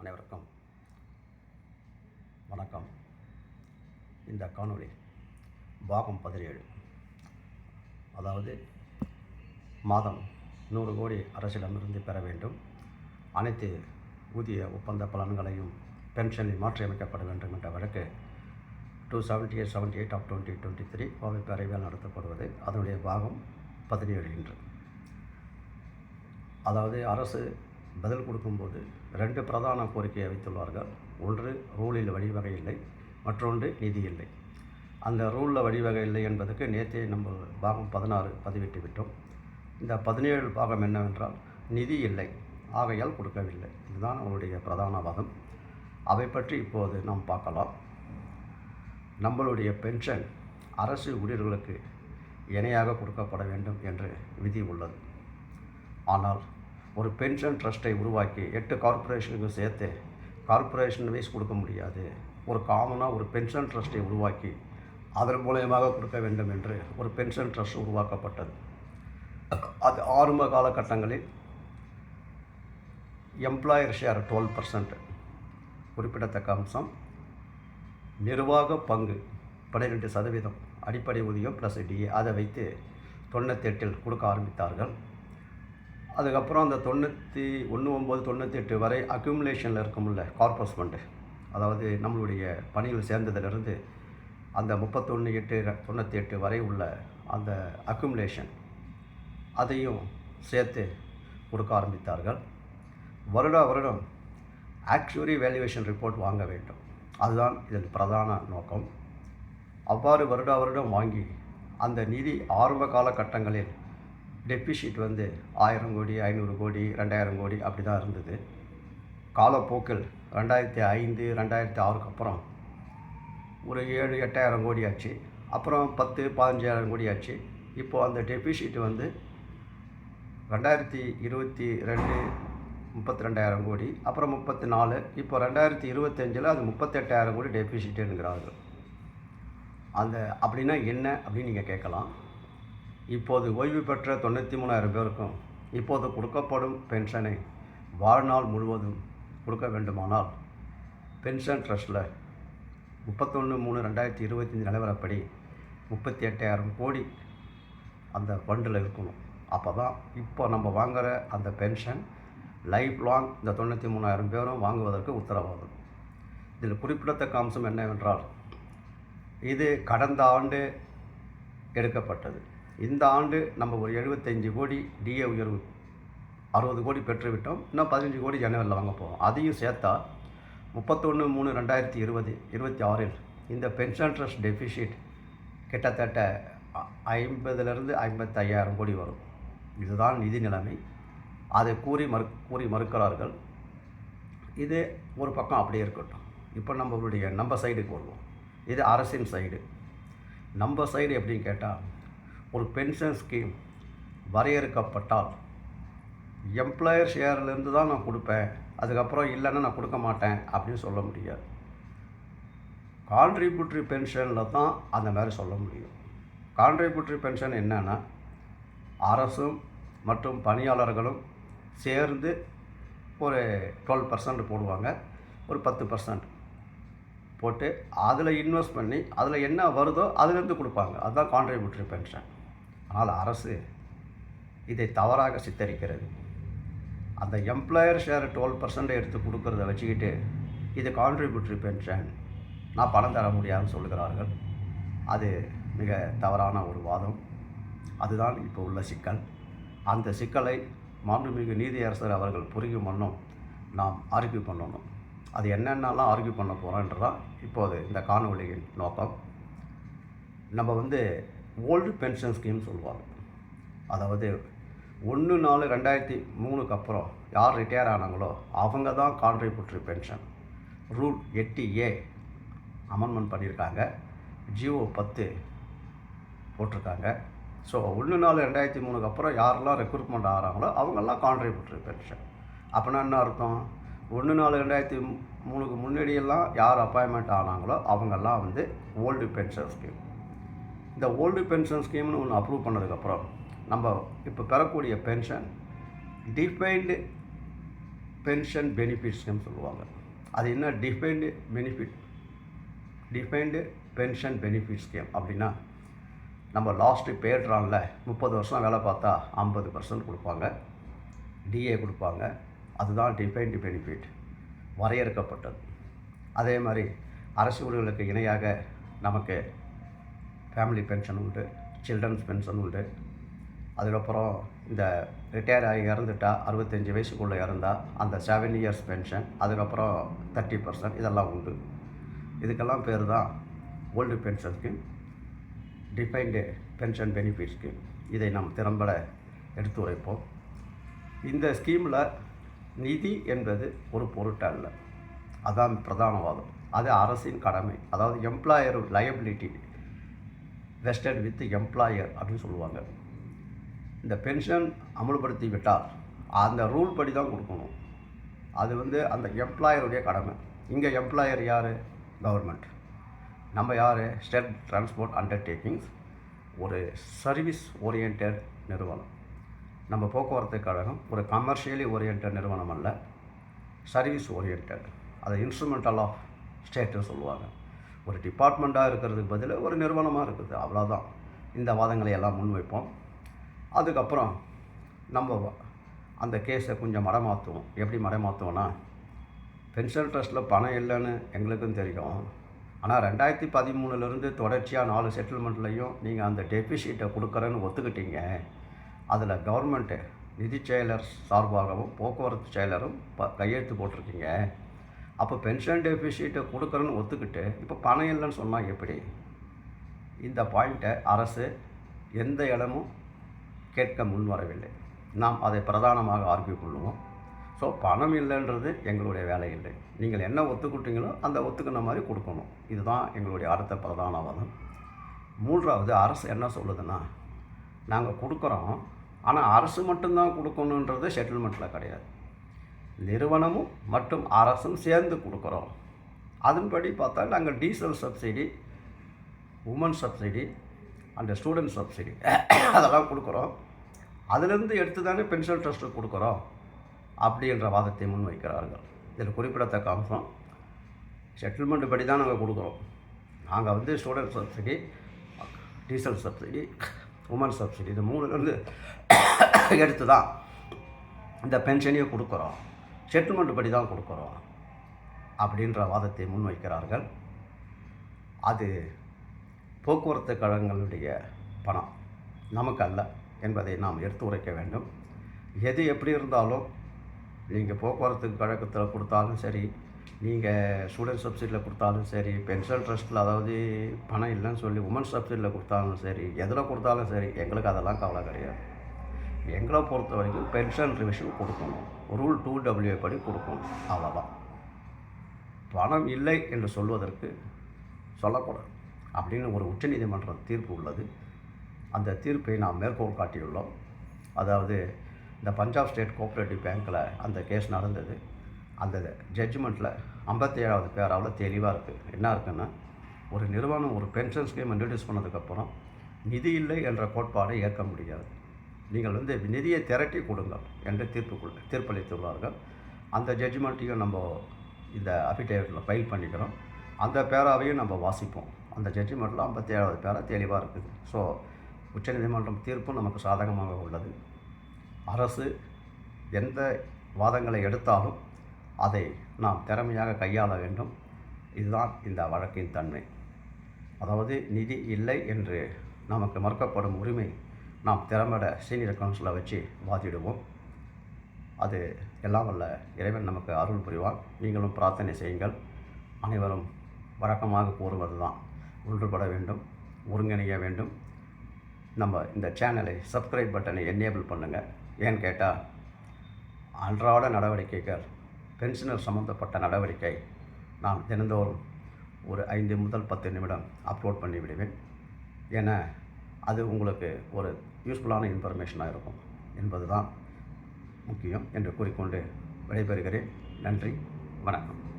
அனைவருக்கும் வணக்கம். இந்த காணொளி பாகம் பதினேழு. அதாவது மாதம் நூறு கோடி அரசிடமிருந்து பெற வேண்டும். அனைத்து ஊதிய ஒப்பந்த பலன்களையும் பென்ஷனில் மாற்றியமைக்கப்பட வேண்டும் என்ற வழக்கு two seventy eight seventy eight of twenty twenty three Kovai பேரவையால் நடத்தப்படுவது. அதனுடைய பாகம் பதினேழு இன்று. அதாவது அரசு பதில் கொடுக்கும்போது ரெண்டு பிரதான கோரிக்கையை வைத்துள்ளார்கள். ஒன்று ரூலில் வழிவகை இல்லை. மற்றொன்று நிதி இல்லை. அந்த ரூலில் வழிவகை இல்லை என்பதற்கு நேற்றே நம்ம பாகம் பதினாறு பதிவிட்டு விட்டோம். இந்த பதினேழு பாகம் என்னவென்றால் நிதி இல்லை. ஆகையால் கொடுக்கவில்லை. இதுதான் அவருடைய பிரதான வாதம். அவை பற்றி இப்போது நாம் பார்க்கலாம். நம்மளுடைய பென்ஷன் அரசு ஊழியர்களுக்கு இணையாக கொடுக்கப்பட வேண்டும் என்று விதி உள்ளது. ஆனால் ஒரு பென்ஷன் ட்ரஸ்ட்டை உருவாக்கி எட்டு கார்ப்பரேஷனுக்கு சேர்த்து கார்ப்பரேஷன் வைஸ் கொடுக்க முடியாது. ஒரு காமனாக ஒரு பென்ஷன் ட்ரஸ்ட்டை உருவாக்கி அதன் மூலயமாக கொடுக்க வேண்டும் என்று ஒரு பென்ஷன் ட்ரஸ்ட் உருவாக்கப்பட்டது. அது ஆரம்ப காலகட்டங்களில் எம்ப்ளாயர் ஷேர் டுவெல் பர்சன்ட் குறிப்பிடத்தக்க அம்சம். நிர்வாக பங்கு பன்னிரெண்டு சதவீதம் அடிப்படை ஊதியம் ப்ளஸ் டிஏ அதை வைத்து தொண்ணூத்தெட்டில் கொடுக்க ஆரம்பித்தார்கள். அதுக்கப்புறம் அந்த தொண்ணூற்றி ஒன்று ஒம்பது தொண்ணூற்றி எட்டு வரை அக்யூமுலேஷனில் இருக்கும்ல கார்பஸ் ஃபண்டு அதாவது நம்மளுடைய பணியில் சேர்ந்ததிலிருந்து அந்த முப்பத்தொன்று எட்டு தொண்ணூற்றி எட்டு வரை உள்ள அந்த அக்யூமுலேஷன் அதையும் சேர்த்து கொடுக்க ஆரம்பித்தார்கள். வருடா வருடம் ஆக்சுவரி வேல்யூவேஷன் ரிப்போர்ட் வாங்க வேண்டும். அதுதான் இதன் பிரதான நோக்கம். அவ்வாறு வருடா வருடம் வாங்கி அந்த நிதி ஆரம்ப காலகட்டங்களில் டெபிஷிட் வந்து ஆயிரம் கோடி ஐநூறு கோடி ரெண்டாயிரம் கோடி அப்படி தான் இருந்தது. காலப்போக்கில் ரெண்டாயிரத்தி ஐந்து ரெண்டாயிரத்தி ஆறுக்கு அப்புறம் ஒரு ஏழு எட்டாயிரம் கோடி ஆச்சு. அப்புறம் பத்து பதினஞ்சாயிரம் கோடி ஆச்சு. இப்போது அந்த டெபிஷிட் வந்து ரெண்டாயிரத்தி இருபத்தி ரெண்டு முப்பத்தி ரெண்டாயிரம் கோடி. அப்புறம் முப்பத்தி நாலு இப்போ ரெண்டாயிரத்தி இருபத்தஞ்சில் அது முப்பத்தெட்டாயிரம் கோடி டெபிஷிட்டுங்கிறார்கள் அந்த அப்படின்னா என்ன அப்படின்னு நீங்கள் கேட்கலாம். இப்போது ஓய்வு பெற்ற தொண்ணூற்றி மூணாயிரம் பேருக்கும் இப்போது கொடுக்கப்படும் பென்ஷனை வாழ்நாள் முழுவதும் கொடுக்க வேண்டுமானால் பென்ஷன் ட்ரஸ்ட்டில் முப்பத்தொன்று மூணு ரெண்டாயிரத்தி இருபத்தஞ்சி நிலவரப்படி முப்பத்தி எட்டாயிரம் கோடி அந்த ஃபண்டில் இருக்கணும். அப்போ தான் இப்போ நம்ம வாங்குகிற அந்த பென்ஷன் லைஃப் லாங் இந்த தொண்ணூற்றி மூணாயிரம் பேரும் வாங்குவதற்கு உத்தரவாதம். இதில் குறிப்பிடத்தக்க அம்சம் என்னவென்றால் இது கடந்த ஆண்டு எடுக்கப்பட்டது. இந்த ஆண்டு நம்ம ஒரு எழுபத்தஞ்சு கோடி டிஏ உயர்வு அறுபது கோடி பெற்றுவிட்டோம். இன்னும் பதினஞ்சு கோடி ஜனவரியில் வாங்க போவோம் அதையும் சேர்த்தா முப்பத்தொன்று மூணு ரெண்டாயிரத்தி இருபது இருபத்தி ஆறில் இந்த பென்ஷன் ட்ரஸ்ட் டெபிசிட் கிட்டத்தட்ட ஐம்பதுலேருந்து ஐம்பத்தையாயிரம் கோடி வரும். இதுதான் நிதி நிலைமை. அதை கூறி மறு கூறி மறுக்கிறார்கள். இது ஒரு பக்கம் அப்படியே இருக்கட்டும். இப்போ நம்மளுடைய நம்ம சைடுக்கு வருவோம். இது அரசின் சைடு நம்ம சைடு எப்படின்னு கேட்டால் ஒரு பென்ஷன் ஸ்கீம் வரையறுக்கப்பட்டால் எம்ப்ளாயர் ஷேர்லேருந்து தான் நான் கொடுப்பேன். அதுக்கப்புறம் இல்லைன்னா நான் கொடுக்க மாட்டேன் அப்படின்னு சொல்ல முடியாது. கான்ட்ரிபியூட்ரி பென்ஷனில் தான் அந்த மாதிரி சொல்ல முடியும். கான்ட்ரிபியூட்ரி பென்ஷன் என்னென்னா அரசும் மற்றும் பணியாளர்களும் சேர்ந்து ஒரு டுவெல் பர்சன்ட் போடுவாங்க. ஒரு பத்து பர்சன்ட் போட்டு அதில் இன்வெஸ்ட் பண்ணி அதில் என்ன வருதோ அதுலேருந்து கொடுப்பாங்க. அதுதான் கான்ட்ரிபியூட்ரி பென்ஷன் ஆனால் அரசு இதை தவறாக சித்தரிக்கிறது. அந்த எம்ப்ளாயர் ஷேர் டுவெல் பர்சன்ட் எடுத்து கொடுக்குறத வச்சுக்கிட்டு இது கான்ட்ரிபியூட்டரி பென்ஷன் நான் பணம் தர முடியாதுன்னு சொல்லுகிறார்கள். அது மிக தவறான ஒரு வாதம். அதுதான் இப்போ உள்ள சிக்கல். அந்த சிக்கலை மாண்புமிகு நீதியரசர் அவர்கள் புரியும் வண்ணம் நாம் ஆர்கியூ பண்ணணும். அது என்னென்னலாம் ஆர்கியூ பண்ண போகிறோன்றதான் இப்போது இந்த காணொலியின் நோக்கம். நம்ம வந்து ஓல்டு பென்ஷன் ஸ்கீம் சொல்லுவாங்க. அதாவது ஒன்று நாலு ரெண்டாயிரத்தி மூணுக்கு அப்புறம் யார் ரிட்டையர் ஆனாங்களோ அவங்க தான் கான்ட்ரிபியூட்ரி பென்ஷன் ரூல் எட்டு ஏ அமெண்ட்மெண்ட் பண்ணியிருக்காங்க. ஜிஓ பத்து போட்டிருக்காங்க. ஸோ ஒன்று நாலு ரெண்டாயிரத்தி மூணுக்கு அப்புறம் யாரெல்லாம் ரெக்ரூட்மெண்ட் ஆகிறாங்களோ அவங்கெல்லாம் கான்ட்ரிபியூட்ரி பென்ஷன் அப்படின்னா என்ன அர்த்தம்? ஒன்று நாலு ரெண்டாயிரத்தி மூணுக்கு முன்னாடியெல்லாம் யார் அப்பாயின்மெண்ட் ஆனாங்களோ அவங்கெல்லாம் வந்து ஓல்டு பென்ஷன் ஸ்கீம். இந்த ஓல்டு பென்ஷன் ஸ்கீம்னு ஒன்று அப்ரூவ் பண்ணதுக்கப்புறம் நம்ம இப்போ பெறக்கூடிய பென்ஷன் டிஃபைன்டு பென்ஷன் பெனிஃபிட்ஸ்னு சொல்லுவாங்க. அது என்ன? Defined benefit defined pension benefit scheme அப்படின்னா நம்ம லாஸ்ட்டு பேட்ரானில் முப்பது வருஷம் வேலை பார்த்தா ஐம்பது பர்சன்ட் கொடுப்பாங்க. டிஏ கொடுப்பாங்க. அதுதான் டிஃபைன்டு பெனிஃபிட் வரையறுக்கப்பட்டது. அதே மாதிரி அரசு ஊழியர்களுக்கு இணையாக நமக்கு ஃபேமிலி பென்ஷன் உண்டு சில்ட்ரன்ஸ் பென்ஷன் உண்டு. அதுக்கப்புறம் இந்த ரிட்டையர் ஆகி இறந்துட்டா அறுபத்தஞ்சி வயசுக்குள்ளே இறந்தால் அந்த செவன் இயர்ஸ் பென்ஷன் அதுக்கப்புறம் தேர்ட்டி பர்சன்ட் இதெல்லாம் உண்டு. இதுக்கெல்லாம் பேர் தான் old pension scheme defined pension benefit scheme இதை நாம் திறம்பட எடுத்து உரைப்போம். இந்த ஸ்கீமில் நிதி என்பது ஒரு பொருட்டல்ல. அதான் பிரதானவாதம் அது அரசின் கடமை. அதாவது employer liability vested with employer அப்படின்னு சொல்லுவாங்க. இந்த பென்ஷன் அமல்படுத்தி விட்டால் அந்த ரூல் படி தான் கொடுக்கணும். அது வந்து அந்த எம்ப்ளாயருடைய கடமை. இங்கே எம்ப்ளாயர் யார்? கவர்மெண்ட் நம்ம யார்? ஸ்டேட் டிரான்ஸ்போர்ட் அண்டர்டேக்கிங்ஸ் ஒரு சர்வீஸ் ஓரியன்ட் நிறுவனம். நம்ம போக்குவரத்து கழகம் ஒரு கமர்ஷியலி ஓரியன்ட் நிறுவனம் அல்ல சர்வீஸ் ஓரியன்ட் அதை இன்ஸ்ட்ருமெண்டல் ஆஃப் ஸ்டேட்டுன்னு சொல்லுவாங்க. ஒரு டிபார்ட்மெண்ட்டாக இருக்கிறதுக்கு பதில் ஒரு நிறுவனமாக இருக்குது. அவ்வளோதான் இந்த வாதங்களை எல்லாம் முன்வைப்போம் அதுக்கப்புறம் நம்ம அந்த கேஸை கொஞ்சம் மடமாற்றுவோம் எப்படி மடமாற்றுவோன்னா பென்ஷன் ட்ரஸ்ட்டில் பணம் இல்லைன்னு எங்களுக்கும் தெரியும். ஆனால் ரெண்டாயிரத்தி பதிமூணுலேருந்து தொடர்ச்சியாக நாலு செட்டில்மெண்ட்லேயும் நீங்கள் அந்த டெபிசிட்டை கொடுக்குறேன்னு ஒத்துக்கிட்டீங்க. அதில் கவர்மெண்ட்டு நிதி செயலர் சார்பாகவும் போக்குவரத்து செயலரும் ப கையெழுத்து போட்டிருக்கீங்க. அப்போ பென்ஷன் டெபிசிட்டை கொடுக்குறேன்னு ஒத்துக்கிட்டு இப்போ பணம் இல்லைன்னு சொன்னால் எப்படி? இந்த பாயிண்ட்டை அரசு எந்த இடமும் கேட்க முன் வரவில்லை. நாம் அதை பிரதானமாக ஆர்கியூ கொள்வோம். ஸோ பணம் இல்லைன்றது எங்களுடைய வேலை இல்லை. நீங்கள் என்ன ஒத்துக்கிட்டீங்களோ அந்த ஒத்துக்கின மாதிரி கொடுக்கணும். இதுதான் எங்களுடைய அடுத்த பிரதான வாதம். மூன்றாவது அரசு என்ன சொல்லுதுன்னா நாங்கள் கொடுக்குறோம் ஆனால் அரசு மட்டும்தான் கொடுக்கணுன்றது செட்டில்மெண்ட்டில் கிடையாது. நிறுவனமும் மற்றும் அரசும் சேர்ந்து கொடுக்குறோம். அதன்படி பார்த்தா நாங்கள் diesel subsidy woman subsidy and student subsidy அதெல்லாம் கொடுக்குறோம். அதுலேருந்து எடுத்து தானே பென்ஷன் ட்ரஸ்ட்டு கொடுக்குறோம் அப்படின்ற வாதத்தை முன்வைக்கிறார்கள். இதில் குறிப்பிடத்தக்க அம்சம் செட்டில்மெண்ட் படி தான் நாங்கள் கொடுக்குறோம். நாங்கள் வந்து student subsidy diesel subsidy woman subsidy இது மூணுலேருந்து எடுத்து தான் இந்த பென்ஷனையும் கொடுக்குறோம். செட்டில்மெண்ட் படி தான் கொடுக்குறோம் அப்படின்ற வாதத்தை முன்வைக்கிறார்கள். அது போக்குவரத்து கழகங்களுடைய பணம். நமக்கு அல்ல என்பதை நாம் எடுத்து உரைக்க வேண்டும். எது எப்படி இருந்தாலும் நீங்கள் போக்குவரத்து கழகத்தில் கொடுத்தாலும் சரி நீங்கள் ஸ்டூடெண்ட் சப்சிடியில் கொடுத்தாலும் சரி பென்ஷன் ட்ரஸ்ட்டில் அதாவது பணம் இல்லைன்னு சொல்லி உமன் சப்சிடியில் கொடுத்தாலும் சரி எதில் கொடுத்தாலும் சரி எங்களுக்கு அதெல்லாம் கவலை கிடையாது. எங்களை பொறுத்த வரைக்கும் பென்ஷன் ரிவிஷன் கொடுக்கணும். ரூல் டூ டபிள்யூ படி கொடுக்கணும் அவ்வளோதான் பணம் இல்லை என்று சொல்வதற்கு சொல்லக்கூடாது. அப்படின்னு ஒரு உச்சநீதிமன்ற தீர்ப்பு உள்ளது. அந்த தீர்ப்பை நாம் மேற்கோள் காட்டியுள்ளோம். அதாவது இந்த பஞ்சாப் ஸ்டேட் கோஆப்ரேட்டிவ் பேங்க்கில் அந்த கேஸ் நடந்தது. அந்த ஜட்ஜ்மெண்ட்டில் ஐம்பத்தி ஏழாவது பேராவில் தெளிவாக இருக்குது என்ன இருக்குன்னா ஒரு நிறுவனம் ஒரு பென்ஷன் ஸ்கீம் இன்ட்ரடியூஸ் பண்ணதுக்கப்புறம் நிதி இல்லை என்ற கோட்பாடை ஏற்க முடியாது. நீங்கள் வந்து நிதியை திரட்டி கொடுங்கள் என்று தீர்ப்பு தீர்ப்பளித்துள்ளார்கள். அந்த ஜட்ஜ்மெண்ட்டையும் நம்ம இந்த அஃபிடேவிட்டில் ஃபைல் பண்ணிக்கிறோம். அந்த பேராவையும் நம்ம வாசிப்போம். அந்த ஜட்ஜ்மெண்ட்டில் ஐம்பத்தி ஏழாவது பேரா தெளிவாக இருக்குது. ஸோ உச்சநீதிமன்றம் தீர்ப்பும் நமக்கு சாதகமாக உள்ளது. அரசு எந்த வாதங்களை எடுத்தாலும் அதை நாம் திறமையாக கையாள வேண்டும். இதுதான் இந்த வழக்கின் தன்மை. அதாவது நிதி இல்லை என்று நமக்கு மறுக்கப்படும் உரிமை நாம் திறம்பட சீனியர் கவுன்சிலை வச்சு வாதிடுவோம் அது எல்லாம் வல்ல இறைவன் நமக்கு அருள் புரிவார் நீங்களும் பிரார்த்தனை செய்யுங்கள். அனைவரும் வழக்கமாக கூறுவது தான் ஒன்றுபட வேண்டும் ஒருங்கிணைய வேண்டும். நம்ம இந்த சேனலை சப்ஸ்கிரைப் பட்டனை என்னேபிள் பண்ணுங்கள் ஏன்னு கேட்டால் அன்றாட நடவடிக்கைகள் பென்ஷனர் சம்மந்தப்பட்ட நடவடிக்கை நான் தினந்தோறும் ஒரு ஐந்து முதல் பத்து நிமிடம் அப்லோட் பண்ணிவிடுவேன். என ஏன்னா அது உங்களுக்கு ஒரு யூஸ்ஃபுல்லான இன்ஃபர்மேஷனாக இருக்கும் என்பது தான் முக்கியம் என்று கூறிக்கொண்டு விடைபெறுகிறேன். நன்றி. வணக்கம்.